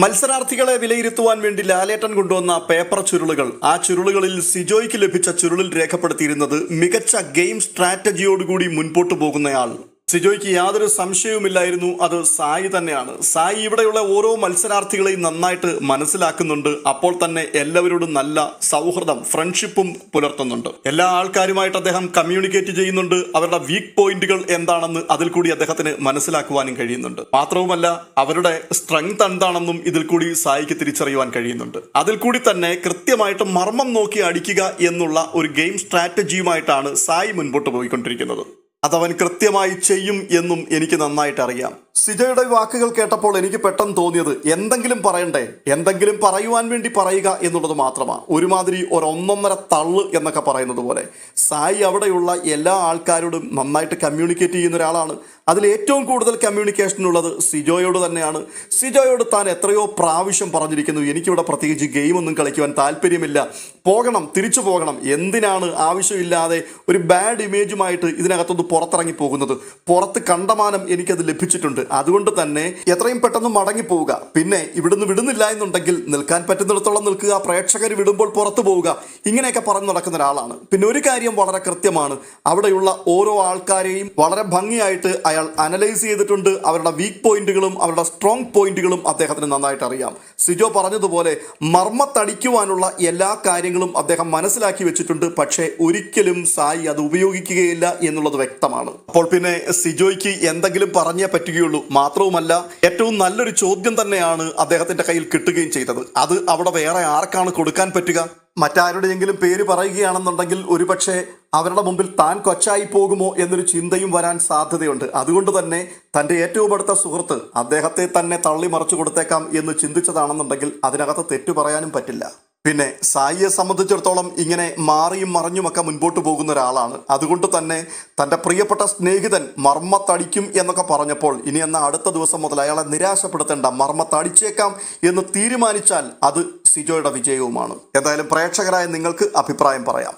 മത്സരാർത്ഥികളെ വിലയിരുത്തുവാൻ വേണ്ടി ലാലേട്ടൻ കൊണ്ടുവന്ന പേപ്പർ ചുരുളുകൾ. ആ ചുരുളുകളിൽ സിജോയ്ക്ക് ലഭിച്ച ചുരുളിൽ രേഖപ്പെടുത്തിയിരുന്നത് മികച്ച ഗെയിം സ്ട്രാറ്റജിയോടുകൂടി മുൻപോട്ട് പോകുന്നയാൾ. സിജോയ്ക്ക് യാതൊരു സംശയവുമില്ലായിരുന്നു. അത് സായി തന്നെയാണ്. സായി ഇവിടെയുള്ള ഓരോ മത്സരാർത്ഥികളെയും നന്നായിട്ട് മനസ്സിലാക്കുന്നുണ്ട്. അപ്പോൾ തന്നെ എല്ലാവരോടും നല്ല സൗഹൃദം ഫ്രണ്ട്ഷിപ്പും പുലർത്തുന്നുണ്ട്. എല്ലാ ആൾക്കാരുമായിട്ട് അദ്ദേഹം കമ്മ്യൂണിക്കേറ്റ് ചെയ്യുന്നുണ്ട്. അവരുടെ വീക്ക് പോയിന്റുകൾ എന്താണെന്ന് അതിൽ കൂടി അദ്ദേഹത്തിന് മനസ്സിലാക്കുവാനും കഴിയുന്നുണ്ട്. മാത്രവുമല്ല അവരുടെ സ്ട്രെങ്ത് എന്താണെന്നും ഇതിൽ കൂടി സായിക്ക് തിരിച്ചറിയുവാൻ കഴിയുന്നുണ്ട്. അതിൽ കൂടി തന്നെ കൃത്യമായിട്ട് മർമ്മം നോക്കി അടിക്കുക എന്നുള്ള ഒരു ഗെയിം സ്ട്രാറ്റജിയുമായിട്ടാണ് സായി മുൻപോട്ട് പോയിക്കൊണ്ടിരിക്കുന്നത്. അതവൻ കൃത്യമായി ചെയ്യും എന്നും എനിക്ക് നന്നായിട്ട് അറിയാം സിജയുടെ വാക്കുകൾ കേട്ടപ്പോൾ എനിക്ക് പെട്ടെന്ന് തോന്നിയത് എന്തെങ്കിലും പറയണ്ടേ? എന്തെങ്കിലും പറയുവാൻ വേണ്ടി പറയുക എന്നുള്ളത് മാത്രമാണ് ഒരുമാതിരി ഒരു ഒന്നൊന്നര തള്ള് എന്നൊക്കെ പറയുന്നത് പോലെ. സായി അവിടെയുള്ള എല്ലാ ആൾക്കാരോടും നന്നായിട്ട് കമ്മ്യൂണിക്കേറ്റ് ചെയ്യുന്ന ഒരാളാണ്. അതിൽ ഏറ്റവും കൂടുതൽ കമ്മ്യൂണിക്കേഷൻ ഉള്ളത് സിജോയോട് തന്നെയാണ്. സിജോയോട് താൻ എത്രയോ പ്രാവശ്യം പറഞ്ഞിരിക്കുന്നു എനിക്കിവിടെ പ്രത്യേകിച്ച് ഗെയിമൊന്നും കളിക്കുവാൻ താല്പര്യമില്ല. പോകണം തിരിച്ചു പോകണം. എന്തിനാണ് ആവശ്യമില്ലാതെ ഒരു ബാഡ് ഇമേജുമായിട്ട് ഇതിനകത്തൊന്ന് പുറത്തിറങ്ങി പോകുന്നത്? പുറത്ത് കണ്ടമാനം എനിക്കത് ലഭിച്ചിട്ടുണ്ട്. അതുകൊണ്ട് തന്നെ എത്രയും പെട്ടെന്ന് മടങ്ങി പോവുക പിന്നെ ഇവിടുന്ന് വിടുന്നില്ല എന്നുണ്ടെങ്കിൽ നിൽക്കാൻ പറ്റുന്നിടത്തോളം നിൽക്കുക. പ്രേക്ഷകർ വിടുമ്പോൾ പുറത്തു പോവുക. ഇങ്ങനെയൊക്കെ പറഞ്ഞു നടക്കുന്ന ഒരാളാണ്. പിന്നെ ഒരു കാര്യം വളരെ കൃത്യമാണ്. അവിടെയുള്ള ഓരോ ആൾക്കാരെയും വളരെ ഭംഗിയായിട്ട് അയാൾ അനലൈസ് ചെയ്തിട്ടുണ്ട്. അവരുടെ വീക്ക് പോയിന്റുകളും അവരുടെ സ്ട്രോങ് പോയിന്റുകളും അദ്ദേഹത്തിന് നന്നായിട്ട് അറിയാം. സിജോ പറഞ്ഞതുപോലെ മർമ്മത്തടിക്കുവാനുള്ള എല്ലാ കാര്യങ്ങളും അദ്ദേഹം മനസ്സിലാക്കി വെച്ചിട്ടുണ്ട്. പക്ഷേ ഒരിക്കലും സായി അത് ഉപയോഗിക്കുകയില്ല എന്നുള്ളത് വ്യക്തമാണ്. അപ്പോൾ പിന്നെ സിജോയ്ക്ക് എന്തെങ്കിലും പറഞ്ഞേ പറ്റുകയുള്ളൂ. മാത്രവുമല്ല ഏറ്റവും നല്ലൊരു ചോദ്യം തന്നെയാണ് അദ്ദേഹത്തിന്റെ കയ്യിൽ കിട്ടുകയും ചെയ്തത്. അത് അവിടെ വേറെ ആർക്കാണ് കൊടുക്കാൻ പറ്റുക? മറ്റാരുടെയെങ്കിലും പേര് പറയുകയാണെന്നുണ്ടെങ്കിൽ ഒരുപക്ഷെ അവരുടെ മുമ്പിൽ താൻ കൊച്ചായി പോകുമോ എന്നൊരു ചിന്തയും വരാൻ സാധ്യതയുണ്ട്. അതുകൊണ്ട് തന്നെ തന്റെ ഏറ്റവും അടുത്ത സുഹൃത്ത് അദ്ദേഹത്തെ തന്നെ തള്ളി മറിച്ചു കൊടുത്തേക്കാം എന്ന് ചിന്തിച്ചതാണെന്നുണ്ടെങ്കിൽ അതിനകത്ത് തെറ്റു പറയാനും പറ്റില്ല. പിന്നെ സായിയെ സംബന്ധിച്ചിടത്തോളം ഇങ്ങനെ മാറിയും മറിഞ്ഞുമൊക്കെ മുൻപോട്ട് പോകുന്ന ഒരാളാണ്. അതുകൊണ്ട് തന്നെ തന്റെ പ്രിയപ്പെട്ട സ്നേഹിതൻ മർമ്മത്തടിക്കും എന്നൊക്കെ പറഞ്ഞപ്പോൾ ഇനി എന്ന അടുത്ത ദിവസം മുതൽ അയാളെ നിരാശപ്പെടുത്തേണ്ട മർമ്മത്തടിച്ചേക്കാം എന്ന് തീരുമാനിച്ചാൽ അത് സിജോയുടെ വിജയവുമാണ്. എന്തായാലും പ്രേക്ഷകരായ നിങ്ങൾക്ക് അഭിപ്രായം പറയാം.